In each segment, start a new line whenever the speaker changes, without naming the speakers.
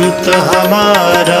संत हमारा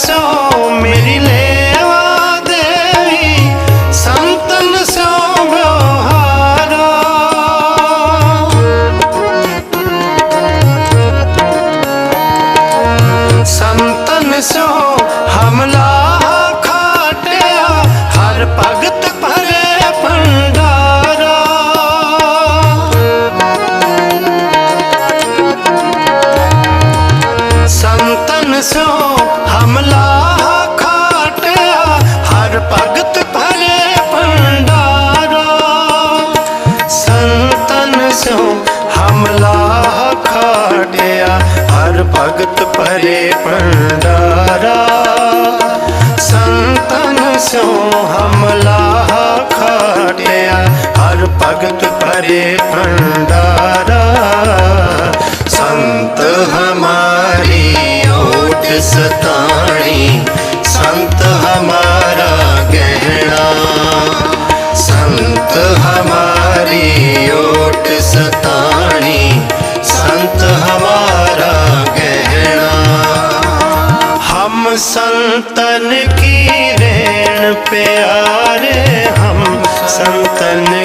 So. ਸਿਉ ਹਮਲਾ ਖਾੜਿਆ? ਹਰ ਭਗਤ ਪਰੇ ਭੰਡਾਰਾ। ਸੰਤਨ ਸਿਉ ਹਮਲਾ ਖਾੜਿਆ? ਹਰ ਭਗਤ ਪਰੇ ਭੰਡਾਰਾ। ਸੰਤ ਹਮਾਰੀ ਓਟ ਸਤ संतन की रेण प्यारे हम संतन